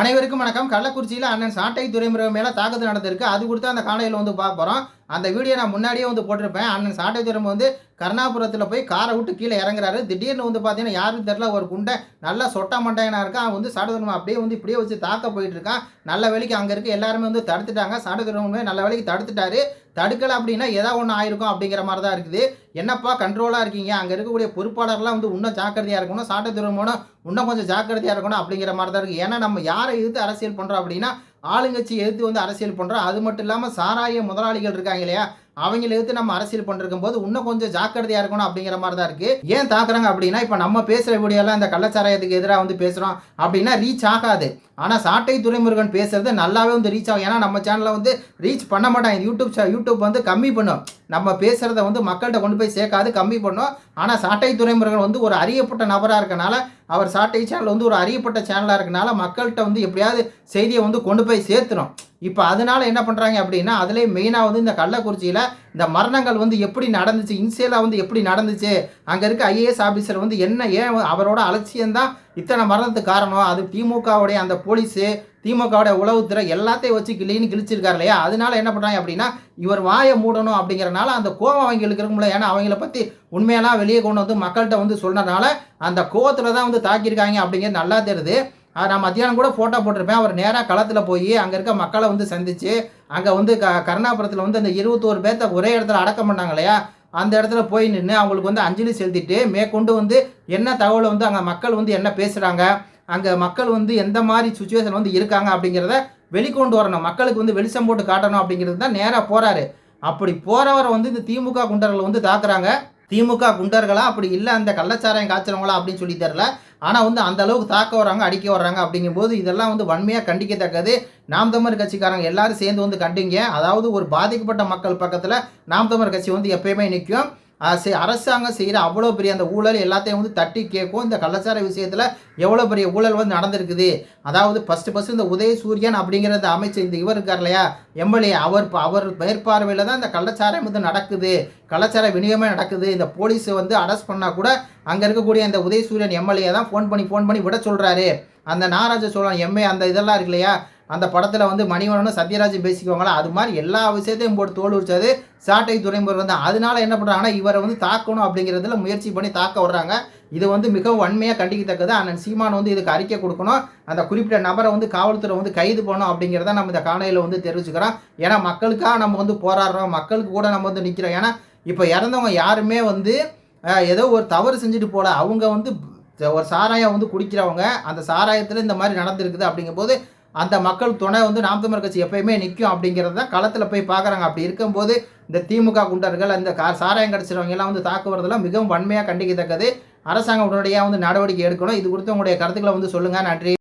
அனைவருக்கும் வணக்கம். கள்ளக்குறிச்சியில் அண்ணன் சாட்டை துறைமுறை மேலே தாக்குதல் நடந்திருக்கு. அது கொடுத்து அந்த காலையில் வந்து பார்க்க போகிறோம் அந்த வீடியோ நான் முன்னாடியே வந்து போட்டிருப்பேன். அண்ணன் சாட்டை துறைமுகம் வந்து கருணாபுரத்தில் போய் காரை விட்டு கீழே இறங்குறாரு. திடீர்னு வந்து பார்த்தீங்கன்னா யாரும் தெரில ஒரு குண்டை நல்லா சொட்டா மண்டையனாக இருக்கான். அவன் வந்து சாட்டை அப்படியே வந்து இப்படியே வச்சு தாக்க போயிட்டு இருக்கான். நல்ல வேலைக்கு அங்கே இருக்க. எல்லாருமே வந்து தடுத்துட்டாங்க. சாட்டை நல்ல வேலைக்கு தடுத்துட்டாரு. தடுக்கலை அப்படின்னா ஏதாவது ஒன்று ஆயிருக்கும் அப்படிங்கிற மாதிரி தான் இருக்குது. என்னப்பா கண்ட்ரோலாக இருக்கீங்க? அங்கே இருக்கக்கூடிய பொறுப்பாளர்லாம் வந்து இன்னும் ஜாக்கிரதையாக இருக்கணும். சாட்டை துறைமுகம் இன்னும் கொஞ்சம் ஜாக்கிரதையாக இருக்கணும் அப்படிங்கிற மாதிரி தான் இருக்குது ஏன்னா நம்ம யாரை எதிர்த்து அரசியல் பண்ணுறோம் அப்படின்னா ஆளுங்கட்சி எதிர்த்து வந்து அரசியல் பண்ணுறோம் அது மட்டும் இல்லாமல் சாராய முதலாளிகள் இருக்காங்க இல்லையா? அவங்கள எடுத்து நம்ம அரசியல் பண்ணிருக்கும் போது இன்னும் கொஞ்சம் ஜாக்கிரதையாக இருக்கணும் அப்படிங்கிற மாதிரி தான் இருக்குது ஏன் தாக்குறாங்க அப்படின்னா இப்போ நம்ம பேசுகிற வீடியோலாம் இந்த கள்ளச்சாராயத்துக்கு எதிராக வந்து பேசுகிறோம் அப்படின்னா ரீச் ஆகாது. ஆனால் சாட்டை துறைமுருகன் பேசுகிறது நல்லாவே வந்து ரீச் ஆகும். ஏன்னா நம்ம சேனலில் வந்து ரீச் பண்ண மாட்டாங்க யூடியூப் யூடியூப் வந்து கம்மி பண்ணும். நம்ம பேசுகிறத வந்து மக்கள்கிட்ட கொண்டு போய் சேர்க்காது கம்மி பண்ணும். ஆனால் சாட்டை துறைமுருகன் வந்து ஒரு அறியப்பட்ட நபராக இருக்கனால அவர் சாட்டை சேனல் வந்து ஒரு அறியப்பட்ட சேனலாக இருக்கனால மக்கள்கிட்ட வந்து எப்படியாவது செய்தியை வந்து கொண்டு போய் சேர்த்துரும். இப்போ அதனால என்ன பண்ணுறாங்க அப்படின்னா அதுலேயே மெயினாக வந்து இந்த கள்ளக்குறிச்சியில் இந்த மரணங்கள் வந்து எப்படி நடந்துச்சு இன்சியலாக வந்து எப்படி நடந்துச்சு அங்கே இருக்க ஐஏஎஸ் ஆஃபீஸர் வந்து என்ன ஏன் அவரோட அலட்சியம்தான் இத்தனை மரணத்துக்கு காரணம்? அது திமுகவுடைய அந்த போலீஸு திமுகவுடைய உளவுத்துறை எல்லாத்தையும் வச்சு கிளின்னு கிழிச்சிருக்காரு இல்லையா? அதனால என்ன பண்ணுறாங்க அப்படின்னா இவர் வாயை மூடணும் அப்படிங்கிறனால அந்த கோவம் அவங்களுக்கு இருக்கும்ல ஏன்னா அவங்கள பற்றி உண்மையெல்லாம் வெளியே கொண்டு வந்து மக்கள்கிட்ட வந்து சொன்னனால அந்த கோவத்தில் தான் வந்து தாக்கியிருக்காங்க அப்படிங்கிறது நல்லா தெரியுது. நான் மத்தியானம் கூட ஃபோட்டோ போட்டிருப்பேன். அவர் நேராக களத்தில் போய் அங்கே இருக்க மக்களை வந்து சந்தித்து அங்கே வந்து க கருணாபுரத்தில் வந்து அந்த இருபத்தோரு பேர்த்த ஒரே இடத்துல அடக்கம் பண்ணாங்க இல்லையா? அந்த இடத்துல போய் நின்று அவங்களுக்கு வந்து அஞ்சலி செலுத்திட்டு மேற்கொண்டு வந்து என்ன தகவலை வந்து அங்கே மக்கள் வந்து என்ன பேசுகிறாங்க அங்கே மக்கள் வந்து எந்த மாதிரி சுச்சுவேஷன் வந்து இருக்காங்க அப்படிங்கிறத வெளிக்கொண்டு வரணும். மக்களுக்கு வந்து வெளிச்சம் போட்டு காட்டணும் அப்படிங்கிறது தான் நேராக போகிறாரு அப்படி போகிறவரை வந்து இந்த திமுக குண்டர்கள் வந்து தாக்குறாங்க. திமுக குண்டர்களா? அப்படி இல்லை அந்த கள்ளச்சாராயம் காய்ச்சறவங்களா? அப்படின்னு சொல்லி தெரில ஆனால் வந்து அந்த அளவுக்கு தாக்க வர்றாங்க அடிக்க வர்றாங்க அப்படிங்கும்போது இதெல்லாம் வந்து வன்மையாக கண்டிக்கத்தக்கது. நாம் தமிழர் கட்சிக்காரங்க எல்லாரும் சேர்ந்து வந்து கண்டிங்க. அதாவது ஒரு பாதிக்கப்பட்ட மக்கள் பக்கத்தில் நாம் தமிழர் கட்சி வந்து எப்பயுமே நிற்கும் அரசாங்கம் செய்கிற அவ்வளோ பெரிய அந்த ஊழல் எல்லாத்தையும் வந்து தட்டி கேட்கும். இந்த கள்ளச்சார விஷயத்தில் எவ்வளோ பெரிய ஊழல் வந்து நடந்திருக்குது. அதாவது ஃபஸ்ட்டு ஃபஸ்ட்டு இந்த உதயசூரியன் அப்படிங்கிற அந்த அமைச்சர் இந்த இவர் இருக்கார் இல்லையா? எம்எல்ஏ அவர் அவர் மேற்பார்வையில் தான் இந்த கள்ளச்சாரம் வந்து நடக்குது. கள்ளச்சார விநியோகமே நடக்குது. இந்த போலீஸ் வந்து அரெஸ்ட் பண்ணால் கூட அங்கே இருக்கக்கூடிய இந்த உதயசூரியன் எம்எல்ஏ தான் ஃபோன் பண்ணி ஃபோன் பண்ணி விட சொல்கிறாரு அந்த நாராஜ சோழன் எம்ஏ அந்த இதெல்லாம் இருக்கு இல்லையா? அந்த படத்தில் வந்து மணிவண்ணனும் சத்யராஜும் பேசிக்குவாங்களா? அது மாதிரி எல்லா விஷயத்தையும் போட்டு தோல் உரிச்சது சாட்டை துறைமுருகன் தான். அதனால என்ன பண்ணுறாங்கன்னா இவரை வந்து தாக்கணும் அப்படிங்கிறதுல முயற்சி பண்ணி தாக்க வர்றாங்க. இது வந்து மிகவும் வன்மையாக கண்டிக்கத்தக்கது. அண்ணன் சீமான் வந்து இதுக்கு அறிக்கை கொடுக்கணும். அந்த குறிப்பிட்ட நபரை வந்து காவல்துறை வந்து கைது பண்ணணும் அப்படிங்கிறத நம்ம இந்த காணையில் வந்து தெரிவிச்சுக்கிறோம். ஏன்னா மக்களுக்காக நம்ம வந்து போராடுறோம். மக்களுக்கு கூட நம்ம வந்து நிற்கிறோம் ஏன்னா இப்போ இறந்தவங்க யாருமே வந்து ஏதோ ஒரு தவறு செஞ்சுட்டு போகல அவங்க வந்து ஒரு சாராயம் வந்து குடிக்கிறவங்க அந்த சாராயத்தில் இந்த மாதிரி நடந்திருக்குது அப்படிங்கும்போது அந்த மக்கள் துணை வந்து நாம் தமிழர் கட்சி எப்பயுமே நிற்கும் அப்படிங்கிறத தான் களத்தில் போய் பார்க்குறாங்க. அப்படி இருக்கும்போது இந்த திமுக குண்டர்கள் அந்த கா சாராயம் கடிச்சிறவங்க எல்லாம் வந்து தாக்குவதெல்லாம் மிகவும் வன்மையாக கண்டிக்கத்தக்கது. அரசாங்கம் உடனடியாக வந்து நடவடிக்கை எடுக்கணும். இது குறித்து உங்களுடைய கருத்துக்களை வந்து சொல்லுங்கள் நன்றி.